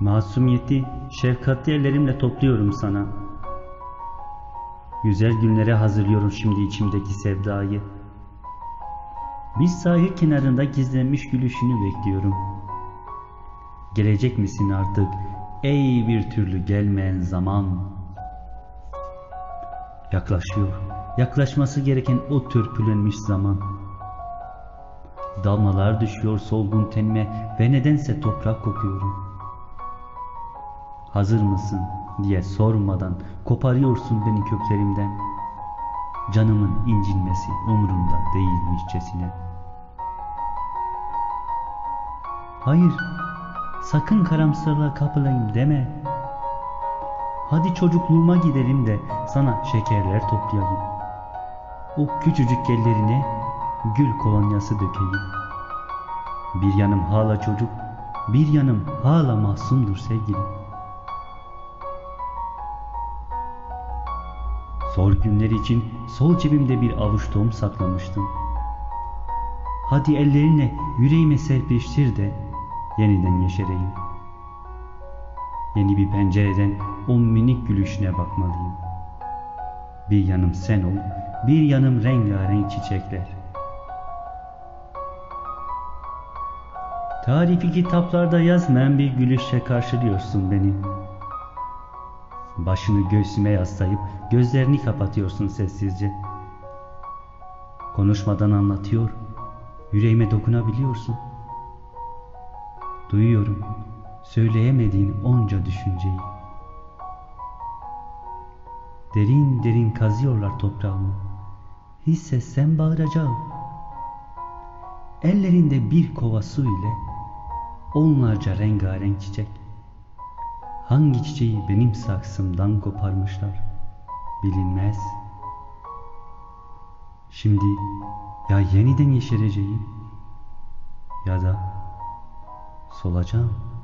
Masumiyeti şefkatli ellerimle topluyorum sana. Güzel günlere hazırlıyorum şimdi içimdeki sevdayı. Bir sahil kenarında gizlenmiş gülüşünü bekliyorum. Gelecek misin artık ey bir türlü gelmeyen zaman? Yaklaşıyor, yaklaşması gereken o törpülenmiş zaman. Damlalar düşüyor solgun tenime ve nedense toprak kokuyorum. Hazır mısın diye sormadan koparıyorsun beni köklerimden. Canımın incinmesi umurumda değilmişçesine. Hayır, sakın karamsarlığa kapılayım deme. Hadi çocukluğuma gidelim de sana şekerler toplayayım. O küçücük ellerine gül kolonyası dökeyim. Bir yanım hala çocuk, bir yanım hala masumdur sevgilim. Zor günler için sol cebimde bir avuç tohum saklamıştım. Hadi ellerinle yüreğime serpiştir de yeniden yeşereyim. Yeni bir pencereden o minik gülüşüne bakmalıyım. Bir yanım sen ol, bir yanım rengarenk çiçekler. Tarifi kitaplarda yazmayan bir gülüşle karşılıyorsun beni. Başını göğsüme yaslayıp gözlerini kapatıyorsun sessizce. Konuşmadan anlatıyor, yüreğime dokunabiliyorsun. Duyuyorum söyleyemediğin onca düşünceyi. Derin derin kazıyorlar toprağımı. Hissetsem bağıracağım. Ellerinde bir kova su ile onlarca rengarenk çiçek. Hangi çiçeği benim saksımdan koparmışlar bilinmez. Şimdi ya yeniden yeşereceğim ya da solacağım.